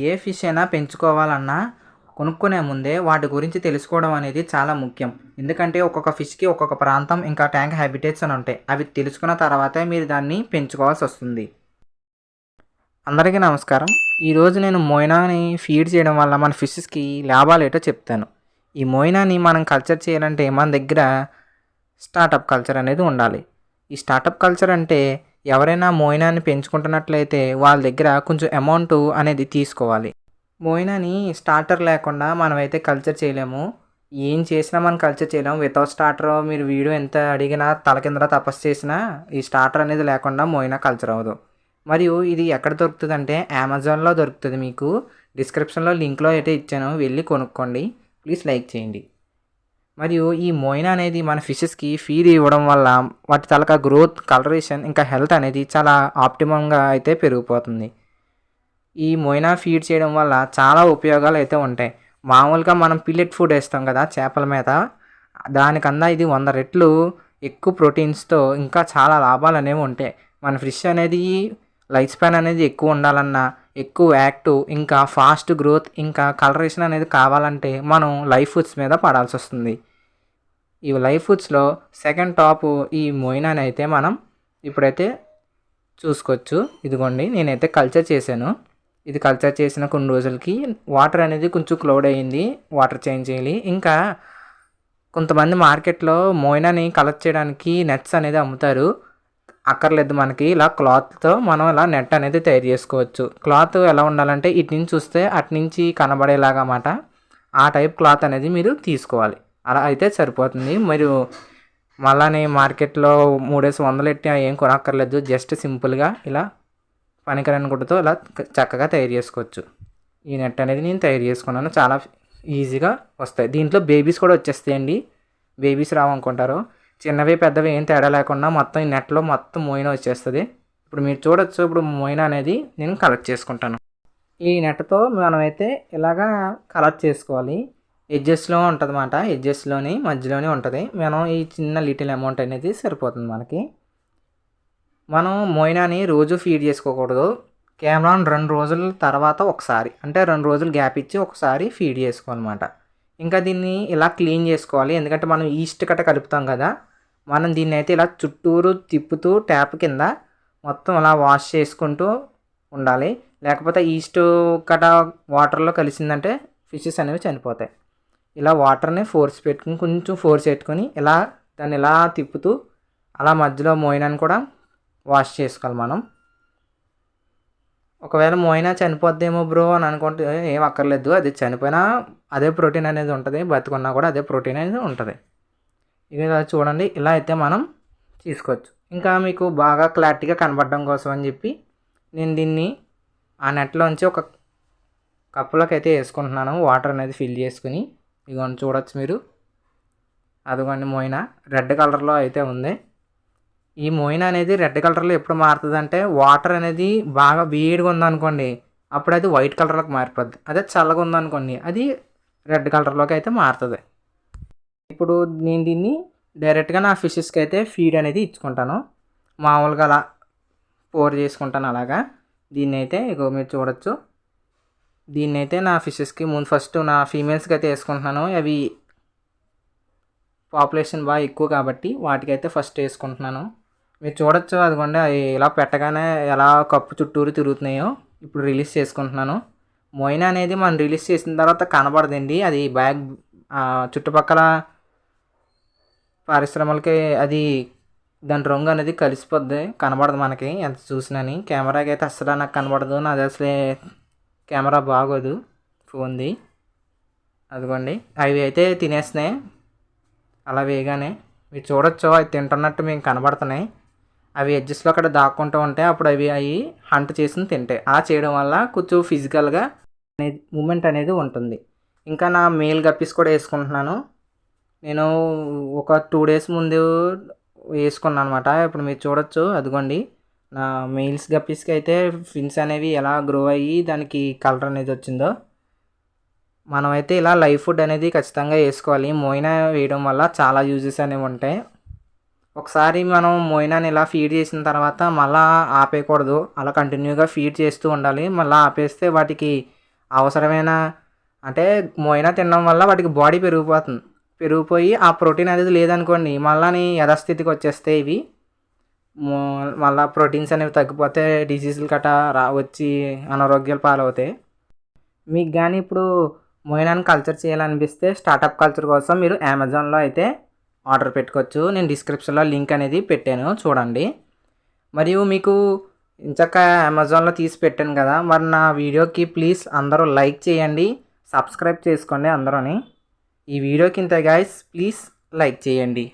ఏ fish అయినా పెంచుకోవాలన్నా కొనుక్కునే ముందే వాటి గురించి తెలుసుకోవడం అనేది చాలా ముఖ్యం. ఎందుకంటే ఒక్కొక్క ఫిష్కి ఒక్కొక్క ప్రాంతం ఇంకా ట్యాంక్ హ్యాబిటేట్స్ అని ఉంటాయి. అవి తెలుసుకున్న తర్వాతే మీరు దాన్ని పెంచుకోవాల్సి వస్తుంది. అందరికీ నమస్కారం. ఈరోజు నేను మోయినాని ఫీడ్ చేయడం వల్ల మన ఫిషెస్కి లాభాలు ఏంటో చెప్తాను. ఈ మోయినాని మనం కల్చర్ చేయాలంటే మన దగ్గర స్టార్టప్ కల్చర్ అనేది ఉండాలి. ఈ స్టార్టప్ కల్చర్ అంటే ఎవరైనా మోయినాని పెంచుకుంటున్నట్లయితే వాళ్ళ దగ్గర కొంచెం అమౌంట్ అనేది తీసుకోవాలి. మోయినాని స్టార్టర్ లేకుండా మనమైతే కల్చర్ చేయలేము. ఏం చేసినా మనం కల్చర్ చేయలేము వితౌట్ స్టార్టర్ మీరు వీడియో ఎంత అడిగినా తల కింద తపస్సు చేసినా ఈ స్టార్టర్ అనేది లేకుండా మోయినా కల్చర్ అవ్వదు. మరియు ఇది ఎక్కడ దొరుకుతుంది అంటే అమెజాన్లో దొరుకుతుంది మీకు. డిస్క్రిప్షన్లో లింక్లో అయితే ఇచ్చాను. వెళ్ళి కొనుక్కోండి. ప్లీజ్ లైక్ చేయండి. మరియు ఈ మోయినా అనేది మన ఫిషెస్కి ఫీడ్ ఇవ్వడం వల్ల వాటి తలక గ్రోత్ కలరేషన్ ఇంకా హెల్త్ అనేది చాలా ఆప్టిమంగా అయితే పెరిగిపోతుంది. ఈ మొయినా ఫీడ్ చేయడం వల్ల చాలా ఉపయోగాలు అయితే ఉంటాయి. మామూలుగా మనం పిల్లెట్ ఫుడ్ వేస్తాం కదా చేపల మీద దానికన్నా ఇది వంద రెట్లు ఎక్కువ ప్రోటీన్స్తో ఇంకా చాలా లాభాలు అనేవి ఉంటాయి. మన ఫిష్ అనేది లైఫ్ స్పాన్ అనేది ఎక్కువ ఉండాలన్నా ఎక్కువ యాక్టివ్ ఇంకా ఫాస్ట్ గ్రోత్ ఇంకా కలరేషన్ అనేది కావాలంటే మనం లైఫ్ ఫుడ్స్ మీద పడాల్సి వస్తుంది. ఈ లైఫ్ ఫుడ్స్లో సెకండ్ టాప్ ఈ మొయినాని అయితే మనం ఇప్పుడైతే చూసుకోవచ్చు. ఇదిగోండి నేనైతే కల్చర్ చేశాను. ఇది కల్చర్ చేసిన కొన్ని రోజులకి వాటర్ అనేది కొంచెం క్లౌడ్ అయ్యింది. వాటర్ చేంజ్ చేయాలి. ఇంకా కొంతమంది మార్కెట్లో మోయినాని కలెక్ట్ చేయడానికి నెట్స్ అనేది అమ్ముతారు. అక్కర్లేదు మనకి. ఇలా క్లాత్తో మనం ఇలా నెట్ అనేది తయారు చేసుకోవచ్చు. క్లాత్ ఎలా ఉండాలంటే ఇటు నుంచి చూస్తే అటు నుంచి కనబడేలాగా అన్నమాట. ఆ టైప్ క్లాత్ అనేది మీరు తీసుకోవాలి. అలా అయితే సరిపోతుంది. మీరు మళ్ళీ మార్కెట్లో మూడేసి వందలు ఎట్టి ఏం కొనక్కర్లేదు. జస్ట్ సింపుల్గా ఇలా పనికిరాని గుడ్డతో ఇలా చక్కగా తయారు చేసుకోవచ్చు. ఈ నెట్ అనేది నేను తయారు చేసుకున్నాను. చాలా ఈజీగా వస్తాయి. దీంట్లో బేబీస్ కూడా వచ్చేస్తాయండి. బేబీస్ రావనుకుంటారు. చిన్నవి పెద్దవి ఏం తేడా లేకుండా మొత్తం ఈ నెట్లో మొత్తం మోయిన వచ్చేస్తుంది. ఇప్పుడు మీరు చూడొచ్చు. ఇప్పుడు మోయిన అనేది నేను కలెక్ట్ చేసుకుంటాను. ఈ నెట్తో మనమైతే ఇలాగా కలెక్ట్ చేసుకోవాలి. ఎడ్జెస్లో ఉంటుంది అన్నమాట ఎడ్జెస్లోని మధ్యలోనే ఉంటుంది. మనం ఈ చిన్న లిటిల్ అమౌంట్ అనేది సరిపోతుంది మనకి. మనం మోయినాని రోజు ఫీడ్ చేసుకోకూడదు. కేవలం రెండు రోజుల తర్వాత ఒకసారి అంటే రెండు రోజులు గ్యాప్ ఇచ్చి ఒకసారి ఫీడ్ చేసుకోవాలన్నమాట. ఇంకా దీన్ని ఇలా క్లీన్ చేసుకోవాలి. ఎందుకంటే మనం ఈస్ట్ కట్ట కలుపుతాం కదా మనం దీన్ని అయితే ఇలా చుట్టూరు తిప్పుతూ ట్యాప్ కింద మొత్తం అలా వాష్ చేసుకుంటూ ఉండాలి. లేకపోతే ఈస్ట్ కట వాటర్లో కలిసిందంటే ఫిషెస్ అనేవి చనిపోతాయి. ఇలా వాటర్ని ఫోర్స్ పెట్టుకుని కొంచెం ఫోర్స్ పెట్టుకొని ఇలా దాన్ని ఇలా తిప్పుతూ అలా మధ్యలో మోయినాన్ని కూడా వాష్ చేసుకోవాలి మనం. ఒకవేళ మోయినా చనిపోద్దేమో బ్రో అని అనుకుంటే ఏం అక్కర్లేదు. అది చనిపోయినా అదే ప్రోటీన్ అనేది ఉంటుంది. బతుకున్నా కూడా అదే ప్రోటీన్ అనేది ఉంటుంది. ఇక ఇలా చూడండి. ఇలా అయితే మనం తీసుకోవచ్చు. ఇంకా మీకు బాగా క్లారిటీగా కనబడడం కోసం అని చెప్పి నేను దీన్ని ఆ నెట్లోంచి ఒక కప్పులోకి అయితే వేసుకుంటున్నాను. వాటర్ అనేది ఫిల్ చేసుకుని. ఇదిగోండి చూడొచ్చు మీరు. అదిగోండి మోయినా. రెడ్ కలర్లో అయితే ఉంది. ఈ మోయిన అనేది రెడ్ కలర్లో ఎప్పుడు మారుతుంది అంటే వాటర్ అనేది బాగా వేడిగా ఉందనుకోండి అప్పుడు అది వైట్ కలర్లోకి మారిపోద్ది. అదే చల్లగా ఉందనుకోండి అది రెడ్ కలర్లోకి అయితే మారుతుంది. ఇప్పుడు నేను దీన్ని డైరెక్ట్గా నా ఫిషెస్కి అయితే ఫీడ్ అనేది ఇచ్చుకుంటాను. మామూలుగా అలా పోర్ చేసుకుంటాను అలాగా. దీన్ని అయితే ఇగో మీరు చూడొచ్చు. దీన్ని అయితే నా ఫిషెస్కి ముందు ఫస్ట్ నా ఫీమేల్స్కి అయితే వేసుకుంటున్నాను. అవి పాపులేషన్ బాగా ఎక్కువ కాబట్టి వాటికైతే ఫస్ట్ వేసుకుంటున్నాను. మీరు చూడొచ్చు అదిగోండి అవి ఇలా పెట్టగానే ఎలా కప్పు చుట్టూరు తిరుగుతున్నాయో ఇప్పుడు రిలీజ్ చేసుకుంటున్నాను. మొయిన అనేది మనం రిలీజ్ చేసిన తర్వాత కనబడదండి. అది బ్యాగ్ చుట్టుపక్కల పరిశ్రమలకి అది దాని రంగు అనేది కలిసిపోద్ది కనబడదు మనకి. ఎంత చూసినని కెమెరాకి అయితే అస్సలు నాకు కనబడదు. నాది అసలే కెమెరా బాగోదు ఫోన్ది. అదిగోండి. అవి అయితే తినేస్తున్నాయి. అలా వేయగానే. మీరు చూడొచ్చు అవి తింటున్నట్టు మేము కనబడుతున్నాయి. అవి ఎడ్జెస్లో అక్కడ దాక్కుంటూ ఉంటాయి అప్పుడు అవి అవి హంట్ చేసి తింటాయి అలా చేయడం వల్ల కొంచెం ఫిజికల్గా అనేది మూమెంట్ అనేది ఉంటుంది. ఇంకా నా మేల్ గప్పీస్ కూడా వేసుకుంటున్నాను. నేను ఒక టూ డేస్ ముందు వేసుకున్నాను అనమాట ఇప్పుడు మీరు చూడొచ్చు. అదిగోండి. నా మెయిల్స్ గప్పీస్కి అయితే ఫిన్స్ అనేవి ఎలా గ్రో అయ్యి దానికి కలర్ అనేది వచ్చిందో మనమైతే ఇలా లైవ్ ఫుడ్ అనేది ఖచ్చితంగా వేసుకోవాలి. మోయినా వేయడం వల్ల చాలా యూజెస్ అనేవి ఉంటాయి. ఒకసారి మనం మోయినాని ఇలా ఫీడ్ చేసిన తర్వాత మళ్ళా ఆపేయకూడదు. అలా కంటిన్యూగా ఫీడ్ చేస్తూ ఉండాలి. మళ్ళీ ఆపేస్తే వాటికి అవసరమైన అంటే మోయినా తినడం వల్ల వాటికి బాడీ పెరిగిపోతుంది. పెరిగిపోయి ఆ ప్రోటీన్ అనేది లేదనుకోండి మళ్ళీ యథాస్థితికి వచ్చేస్తే ఇవి. మళ్ళీ ప్రోటీన్స్ అనేవి తగ్గిపోతే డిసీజులు గట్రా రా వచ్చి అనారోగ్యాలు పాలవుతాయి. మీకు కానీ ఇప్పుడు మోయినాన్ కల్చర్ చేయాలనిపిస్తే స్టార్టప్ కల్చర్ కోసం మీరు అమెజాన్లో అయితే ఆర్డర్ పెట్టుకోవచ్చు. నేను డిస్క్రిప్షన్లో లింక్ అనేది పెట్టాను చూడండి. మరియు మీకు ఇంచక్క అమెజాన్లో తీసి పెట్టాను కదా మరి నా వీడియోకి ప్లీజ్ అందరూ లైక్ చేయండి సబ్స్క్రైబ్ చేసుకోండి అందరూని. ఈ వీడియోకి ఇంత గాయస్ ప్లీజ్ లైక్ చేయండి.